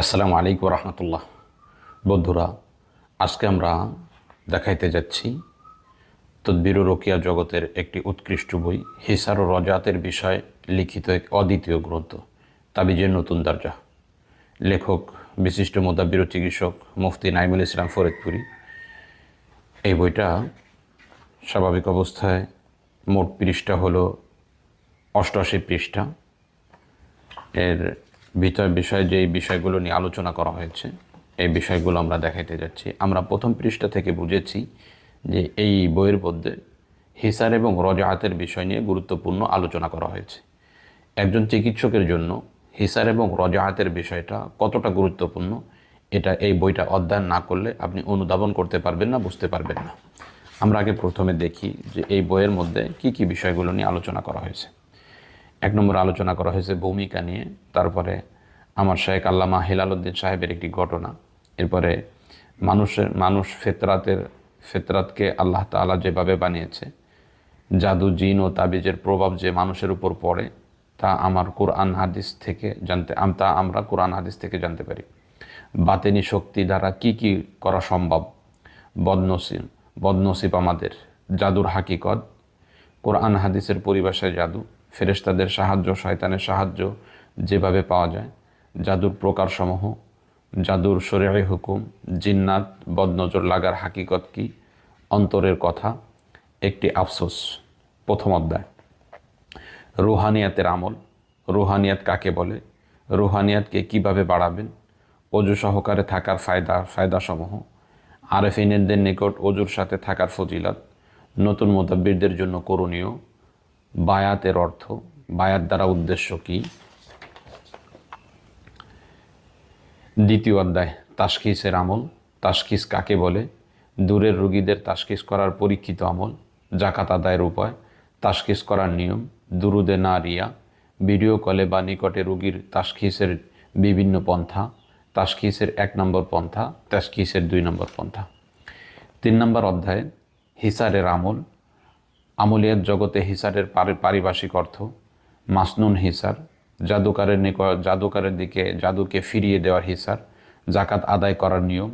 আসসালামু আলাইকুম রহমতুল্লাহ। বন্ধুরা, আজকে আমরা দেখাইতে যাচ্ছি তদ্বির রকিয়া জগতের একটি উৎকৃষ্ট বই, হিসার ও রজাতের বিষয়ে লিখিত এক অদ্বিতীয় গ্রন্থ, তাবিজের নতুন দরজা। লেখক, বিশিষ্ট মোদাব্বির চিকিৎসক মুফতি নাইমুল ইসলাম ফরিদপুরি। এই বইটা স্বাভাবিক অবস্থায় মোট পৃষ্ঠা হলো অষ্টআশি পৃষ্ঠা। এর ভিতর বিষয় যেই বিষয়গুলো নিয়ে আলোচনা করা হয়েছে, এই বিষয়গুলো আমরা দেখাইতে যাচ্ছি। আমরা প্রথম পৃষ্ঠা থেকে বুঝেছি যে এই বইয়ের মধ্যে হিসার এবং রজাহাতের বিষয় নিয়ে গুরুত্বপূর্ণ আলোচনা করা হয়েছে। একজন চিকিৎসকের জন্য হিসার এবং রজাহাতের বিষয়টা কতটা গুরুত্বপূর্ণ, এটা এই বইটা অধ্যয়ন না করলে আপনি অনুধাবন করতে পারবেন না, বুঝতে পারবেন না। আমরা আগে প্রথমে দেখি যে এই বইয়ের মধ্যে কি কি বিষয়গুলো নিয়ে আলোচনা করা হয়েছে। এক নম্বর আলোচনা করা হয়েছে ভূমিকা নিয়ে, তারপরে আমার শেখ আল্লামা হিলাল উদ্দিন সাহেবের একটি ঘটনা। এরপরে মানুষের, মানুষ ফেতরাতের, ফেতরাতকে আল্লাহ তাআলা যেভাবে বানিয়েছে, জাদু, জিন ও তাবিজের প্রভাব যে মানুষের উপর পড়ে, তা আমার কোরআন হাদিস থেকে জানতে তা আমরা কোরআন হাদিস থেকে জানতে পারি। বাতেনি শক্তি দ্বারা কি কি করা সম্ভব? বদনসিব বদনসিব আমাদের। জাদুর হাকিকত, কোরআন হাদিসের পরিভাষায় জাদু ফেরেশতাদের সাহায্য, শয়তানের সাহায্য যেভাবে পাওয়া যায়। জাদুর প্রকারসমূহ, জাদুর শরীয় হুকুম, জিন্নাত, বদনজর লাগার হাকিকত কি? অন্তরের কথা, একটি আফসোস। প্রথম অধ্যায়। রুহানিয়াতের আমল। রুহানিয়াত কাকে বলে? রুহানিয়াতকে কীভাবে বাড়াবেন? অজু সহকারে থাকার ফায়দা, ফায়দাসমূহ। আরেফিনেরদের নিকট অজুর সাথে থাকার ফজিলত। নতুন মোতাব্বিরদের জন্য করণীয়। বায়াতের অর্থ, বায়াত দ্বারা উদ্দেশ্য কি? দ্বিতীয় অধ্যায় তাসকিসের আমল। তাসকিস কাকে বলে? দূরের রুগীদের তাসকিস করার পরীক্ষিত আমল জাকাত আদায়ের উপায় তাসকিস করার নিয়ম, দুরুদে না রিয়া, ভিডিও কলে বা নিকটে রুগীর তাসখিসের বিভিন্ন পন্থা তাসকিসের এক নম্বর পন্থা তাসকিসের দুই নম্বর পন্থা। তিন নম্বর অধ্যায়ে, হিসারের আমল আমলিয়াত জগতে হিসারের পারি- পারিভাষিক অর্থ, মাসনুন হিসার, জাদুকারের নিকট জাদুকারের দিকে জাদুকে ফিরিয়ে দেওয়ার হিসার, জাকাত আদায় করার নিয়ম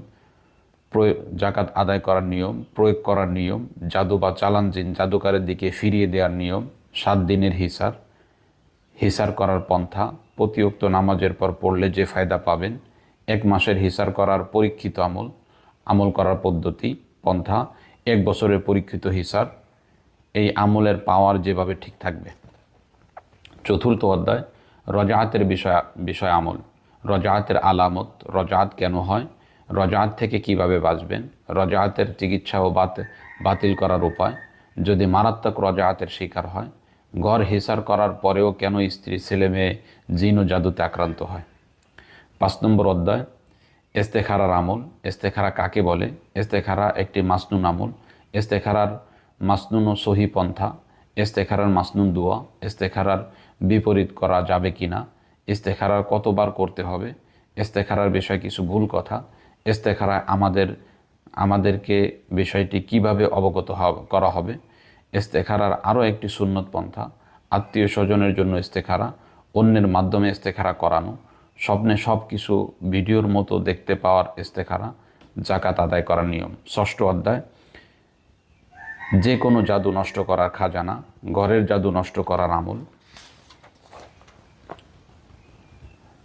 জাকাত আদায় করার নিয়ম, প্রয়োগ করার নিয়ম, জাদু বা চালান জিন জাদুকারের দিকে ফিরিয়ে দেওয়ার নিয়ম, সাত দিনের হিসার হিসার করার পন্থা, প্রতিউক্ত নামাজের পর পড়লে যে ফায়দা পাবেন, এক মাসের হিসার করার পরীক্ষিত আমল আমল করার পদ্ধতি, পন্থা, এক বছরের পরীক্ষিত হিসার আমলের পাওয়ার যেভাবে ঠিক থাকবে। চতুর্থ অধ্যায় রজাহাতের বিষয় বিষয় আমল। রজাহাতের আলামত রজাহাত কেন হয়? রজাহাত থেকে কীভাবে বাঁচবেন? রজাহাতের চিকিৎসা ও বাত, বাতিল করার উপায়? যদি মারাত্মক রজাহাতের শিকার হয়, ঘর হিসার করার পরেও কেন স্ত্রী, ছেলে, মেয়ে, জিন ও জাদুতে আক্রান্ত হয়? পাঁচ নম্বর অধ্যায়, ইস্তেখারার আমল। ইস্তেখারা কাকে বলে? ইস্তেখারা একটি মাসনুন আমল। ইস্তেখারার মাসনুন ও সহি পন্থা। ইস্তেখারার মাসনুন দোয়া, ইস্তেখারার বিপরীত করা যাবে কি না, ইস্তেখারার কতবার করতে হবে, ইস্তেখারার বিষয়ে কিছু ভুল কথা, ইস্তেখারায় আমাদের, আমাদেরকে বিষয়টি কীভাবে অবগত করা হবে, ইস্তেখারার আরও একটি সুন্নত পন্থা, আত্মীয় স্বজনের জন্য ইস্তেখারা, অন্যের মাধ্যমে ইস্তেখারা করানো, স্বপ্নে সব কিছু ভিডিওর মতো দেখতে পাওয়ার ইস্তেখারা, জাকাত আদায় করার নিয়ম। ষষ্ঠ অধ্যায় যে কোনো জাদু নষ্ট করার খাজানা, ঘরের জাদু নষ্ট করার আমল।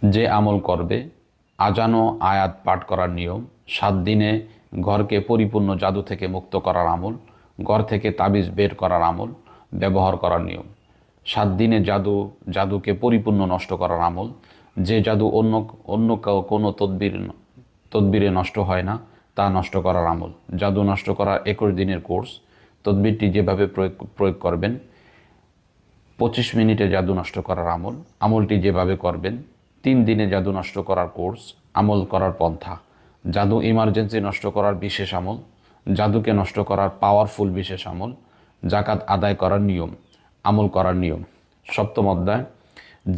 যে আমল করবে, আজানো আয়াত পাঠ করার নিয়ম, সাত দিনে ঘরকে পরিপূর্ণ জাদু থেকে মুক্ত করার আমল, ঘর থেকে তাবিজ বের করার আমল, ব্যবহার করার নিয়ম। সাত দিনে জাদু, জাদুকে পরিপূর্ণ নষ্ট করার আমল। যে জাদু অন্য অন্য কোনো তদবির তদবিরে নষ্ট হয় না, তা নষ্ট করার আমল। জাদু নষ্ট করার একুশ দিনের কোর্স। তদবিরটি যেভাবে প্রয়োগ প্রয়োগ করবেন, পঁচিশ মিনিটে জাদু নষ্ট করার আমল, আমলটি যেভাবে করবেন, তিন দিনে জাদু নষ্ট করার কোর্স, আমল করার পন্থা, জাদু ইমার্জেন্সি নষ্ট করার বিশেষ আমল, জাদুকে নষ্ট করার পাওয়ারফুল বিশেষ আমল, জাকাত আদায় করার নিয়ম, আমল করার নিয়ম। সপ্তম অধ্যায়,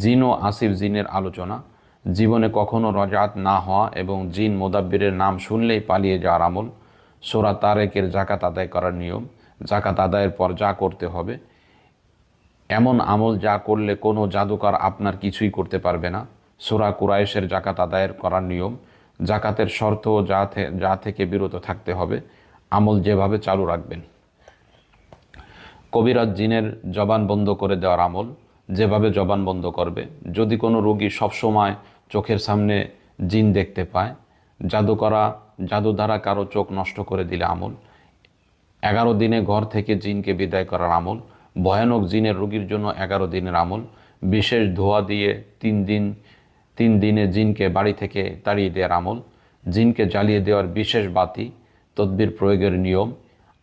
জিন ও আসিফ জিনের আলোচনা, জীবনে কখনো রজাত না হওয়া এবং জিন মোদাব্বিরের নাম শুনলেই পালিয়ে যাওয়ার আমল, সোরা তারেকের জাকাত আদায় করার নিয়ম জাকাত আদায়ের পর যা করতে হবে, এমন আমল যা করলে কোনো জাদুকর আপনার কিছুই করতে পারবে না। সুরা কুরাইশের জাকাত আদায়ের করার নিয়ম জাকাতের শর্ত যা যা থেকে বিরত থাকতে হবে, আমল যেভাবে চালু রাখবেন। কবিরাজ জিনের জবান বন্ধ করে দেওয়ার আমল, যেভাবে জবান বন্ধ করবে, যদি কোনো রোগী সবসময় চোখের সামনে জিন দেখতে পায় জাদু করা জাদু দ্বারা কারও চোখ নষ্ট করে দিলে আমল এগারো দিনে ঘর থেকে জিনকে বিদায় করার আমল, ভয়ানক জিনের রোগীর জন্য এগারো দিনের আমল, বিশেষ ধোয়া দিয়ে তিন দিন, তিন দিনে জিনকে বাড়ি থেকে তাড়িয়ে দেওয়ার আমল, জিনকে জ্বালিয়ে দেওয়ার বিশেষ বাতি, তদবির প্রয়োগের নিয়ম,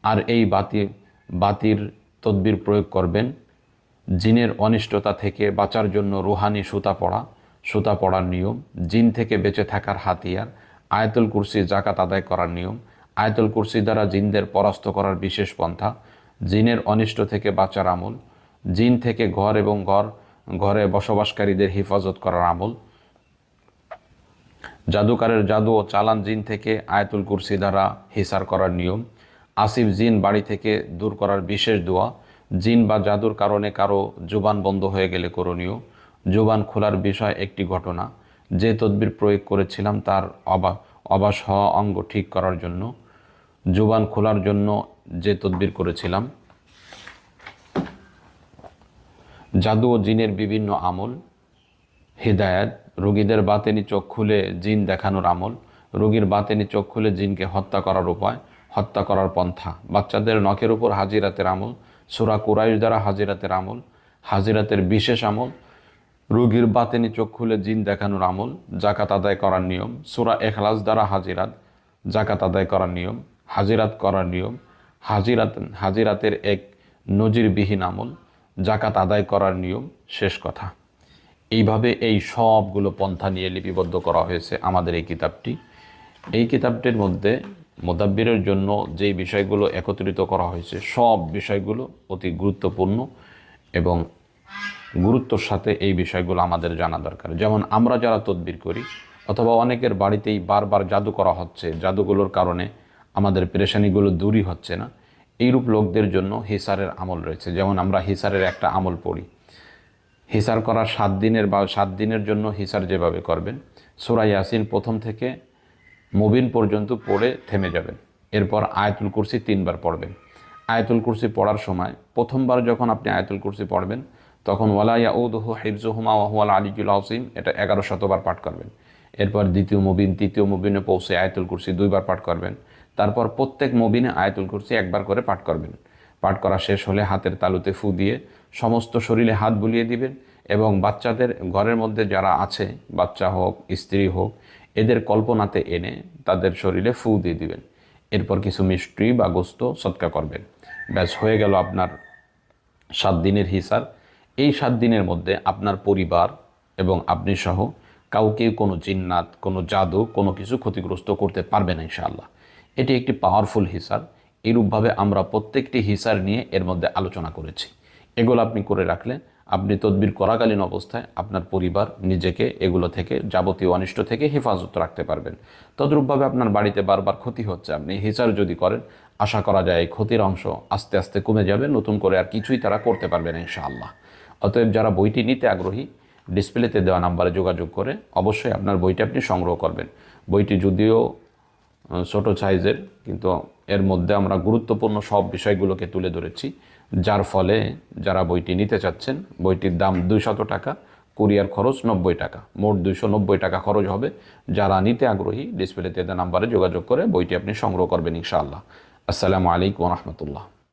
আর এই বাতি, বাতির তদবির প্রয়োগ করবেন। জিনের অনিষ্টতা থেকে বাঁচার জন্য রুহানি সুতা পড়া, সুতা পড়ার নিয়ম, জিন থেকে বেঁচে থাকার হাতিয়ার, আয়াতুল কুরসি জাকাত আদায় করার নিয়ম আয়াতুল কুরসি দ্বারা জিনদের পরাস্ত করার বিশেষ পন্থা, জিনের অনিষ্ট থেকে বাঁচার আমল, জিন থেকে ঘর এবং ঘর, ঘরে বসবাসকারীদের হেফাজত করার আমল। জাদুকারের জাদু ও চালান জিন থেকে আয়াতুল কুরসি দ্বারা হিসার করার নিয়ম, আসিফ জিন বাড়ি থেকে দূর করার বিশেষ দোয়া, জিন বা জাদুর কারণে কারও জুবান বন্ধ হয়ে গেলে করণীয়। জুবান খোলার বিষয় একটি ঘটনা, যে তদবির প্রয়োগ করেছিলাম তার অবা, অবাস হওয়া অঙ্গ ঠিক করার জন্য। জুবান খোলার জন্য যে তদবির করেছিলাম, জাদু ও জিনের বিভিন্ন আমল, হৃদায়াত, রোগীদের বাতেনি চোখ খুলে জিন দেখানোর আমল, রোগীর বাতেনি চোখ খুলে জিনকে হত্যা করার উপায়, হত্যা করার পন্থা, বাচ্চাদের নখের উপর হাজিরাতের আমল, সুরা কুরাইশ দ্বারা হাজিরাতের আমল, হাজিরাতের বিশেষ আমল, রোগীর বাতেনি চোখ খুলে জিন দেখানোর আমল, জাকাত আদায় করার নিয়ম, সুরা এখলাস দ্বারা হাজিরাত, জাকাত আদায় করার নিয়ম হাজিরাত করার নিয়ম, হাজিরাত, হাজিরাতের এক নজিরবিহীন আমল জাকাত আদায় করার নিয়ম শেষ কথা। এইভাবে এই সবগুলো পন্থা নিয়ে লিপিবদ্ধ করা হয়েছে আমাদের এই কিতাবটি। এই কিতাবটির মধ্যে মোদাব্বিরের জন্য যেই বিষয়গুলো একত্রিত করা হয়েছে, সব বিষয়গুলো অতি গুরুত্বপূর্ণ এবং গুরুত্বর সাথে এই বিষয়গুলো আমাদের জানা দরকার। যেমন আমরা যারা তদবির করি, অথবা অনেকের বাড়িতেই বারবার জাদু করা হচ্ছে, জাদুগুলোর কারণে আমাদের পেরেশানিগুলো দূরই হচ্ছে না। এইরূপ লোকদের জন্য হিসারের আমল রয়েছে। যেমন আমরা হিসারের একটা আমল পড়ি। হিসার করার সাত দিনের বা সাত দিনের জন্য হিসার যেভাবে করবেন, সুরা ইয়াসিন প্রথম থেকে মুবিন পর্যন্ত পড়ে থেমে যাবেন। এরপর আয়াতুল কুরসি তিনবার পড়বেন। আয়াতুল কুরসি পড়ার সময় প্রথমবার যখন আপনি আয়াতুল কুরসি পড়বেন, তখন ওয়ালাইয়া উদহু হিফজুহুমা ওয়াহুয়াল আলিকুল আসিম এটা এগারো শতবার পাঠ করবেন। এরপর দ্বিতীয় মুবিন, তৃতীয় মুবিনে পৌঁছে আয়াতুল কুরসি দুইবার পাঠ করবেন। তারপর প্রত্যেক মুবিনে আয়াতুল কুরসি একবার করে পাঠ করবেন। পাঠ করা শেষ হলে হাতের তালুতে ফু দিয়ে সমস্ত শরীরে হাত বুলিয়ে দিবেন এবং বাচ্চাদের ঘরের মধ্যে যারা আছে, বাচ্চা হোক, স্ত্রী হোক, এদের কল্পনাতে এনে তাদের শরীরে ফু দিয়ে দিবেন। এরপর কিছু মিষ্টি বা গোস্ত সৎকা করবেন। ব্যাস, হয়ে গেল আপনার সাত দিনের হিসার। এই সাত দিনের মধ্যে আপনার পরিবার এবং আপনি সহ কাউকে কোনো জিন্নাত, কোনো জাদু, কোনো কিছু ক্ষতিগ্রস্ত করতে পারবে না ইনশাআল্লাহ। এটি একটি পাওয়ারফুল হিসার। এইরূপভাবে আমরা প্রত্যেকটি হিসার নিয়ে এর মধ্যে আলোচনা করেছি। এগুলো আপনি করে রাখলে, আপনি তদবির করাকালীন অবস্থায় আপনার পরিবার নিজেকে এগুলো থেকে, যাবতীয় অনিষ্ট থেকে হেফাজত রাখতে পারবেন। তদ্রূপভাবে আপনার বাড়িতে বারবার ক্ষতি হচ্ছে। আপনি হিসার যদি করেন, আশা করা যায় ক্ষতির অংশ আস্তে আস্তে কমে যাবে, নতুন করে আর কিছুই তারা করতে পারবে না ইনশাআল্লাহ। অতএব যারা বইটি নিতে আগ্রহী ডিসপ্লেতে দেওয়া নাম্বারে যোগাযোগ করে অবশ্যই আপনার বইটি আপনি সংগ্রহ করবেন। বইটি যদিও ছোট সাইজের, কিন্তু এর মধ্যে আমরা গুরুত্বপূর্ণ সব বিষয়গুলোকে তুলে ধরেছি, যার ফলে যারা বইটি নিতে চাচ্ছেন, বইটির দাম দুইশত টাকা, কুরিয়ার খরচ নব্বই টাকা, মোট দুইশো নব্বই টাকা খরচ হবে। যারা নিতে আগ্রহী ডিসপ্লেতে নাম্বারে যোগাযোগ করে বইটি আপনি সংগ্রহ করবেন ইনশাআল্লাহ। আসসালামু আলাইকুম রহমতুল্লাহ।